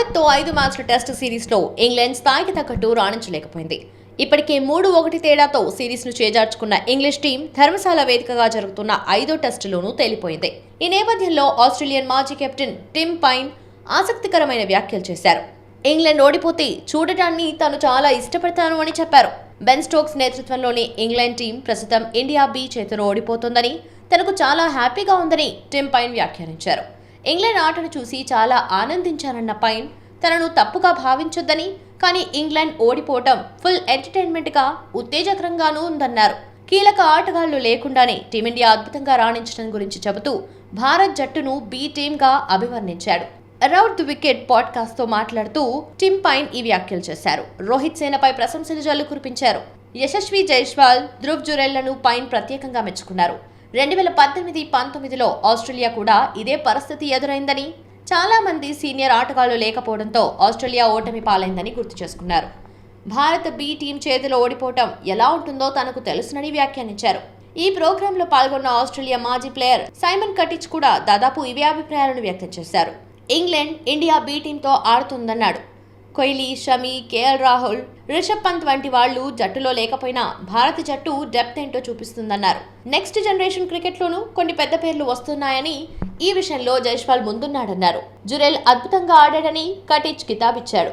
భారత్తో ఐదు మ్యాచ్ల టెస్ట్ సిరీస్లో ఇంగ్లాండ్ స్థాయికి తగ్గట్టు రాణించలేకపోయింది. ఇప్పటికే మూడు ఒకటి తేడాతో సిరీస్ను చేజార్చుకున్న ఇంగ్లీష్ టీం ధర్మశాల వేదికగా జరుగుతున్న ఐదో టెస్టులోనూ తేలిపోయింది. ఈ నేపథ్యంలో ఆస్ట్రేలియన్ మాజీ కెప్టెన్ టిమ్ పైన్ ఆసక్తికరమైన వ్యాఖ్యలు చేశారు. ఇంగ్లాండ్ ఓడిపోతే చూడటాన్ని తాను చాలా ఇష్టపడతాను అని చెప్పారు. బెన్ స్టోక్స్ నేతృత్వంలోని ఇంగ్లాండ్ టీం ప్రస్తుతం ఇండియా బి చేతిలో ఓడిపోతోందని తనకు చాలా హ్యాపీగా ఉందని టిమ్ పైన్ వ్యాఖ్యానించారు. ఇంగ్లాండ్ ఆటను చూసి చాలా ఆనందించానన్న పైన్ తనను తప్పుగా భావించొద్దని కానీ ఇంగ్లాండ్ ఓడిపోవటం ఫుల్ ఎంటర్టైన్మెంట్గా ఉత్తేజకరంగానూ ఉందన్నారు. కీలక ఆటగాళ్ళు లేకుండానే టీమిండియా అద్భుతంగా రాణించడం గురించి చెబుతూ భారత్ జట్టును బి టీమ్గా అభివర్ణించాడు. అరౌట్ ది వికెట్ పాడ్కాస్ట్తో మాట్లాడుతూ టిమ్ పైన్ ఈ వ్యాఖ్యలు చేశారు. రోహిత్ సేనపై ప్రశంసలు జల్లు కురిపించారు. యశస్వి జైస్వాల్ ధృవ్ జురెల్లను పైన్ ప్రత్యేకంగా మెచ్చుకున్నారు. రెండు వేల పద్దెనిమిది పంతొమ్మిదిలో ఆస్ట్రేలియా కూడా ఇదే పరిస్థితి ఎదురైందని చాలా మంది సీనియర్ ఆటగాళ్ళు లేకపోవడంతో ఆస్ట్రేలియా ఓటమి పాలైందని గుర్తు చేసుకున్నారు. భారత్ బి టీం చేతిలో ఓడిపోవటం ఎలా ఉంటుందో తనకు తెలుసునని వ్యాఖ్యానించారు. ఈ ప్రోగ్రాంలో పాల్గొన్న ఆస్ట్రేలియా మాజీ ప్లేయర్ సైమన్ కటిచ్ కూడా దాదాపు ఇవే అభిప్రాయాలను వ్యక్తం చేశారు. ఇంగ్లాండ్ ఇండియా బి టీంతో ఆడుతుందన్నాడు. కోహ్లీ షమి కేఎల్ రాహుల్ రిషబ్ పంత్ వంటి వాళ్ళు జట్టులో లేకపోయినా భారత జట్టు డెప్త్ ఏంటో చూపిస్తుందన్నారు. నెక్స్ట్ జనరేషన్ క్రికెట్లోనూ కొన్ని పెద్ద పేర్లు వస్తున్నాయని ఈ విషయంలో జైస్వాల్ ముందున్నాడన్నారు. జురెల్ అద్భుతంగా ఆడాడని కటిచ్ కితాబిచ్చాడు.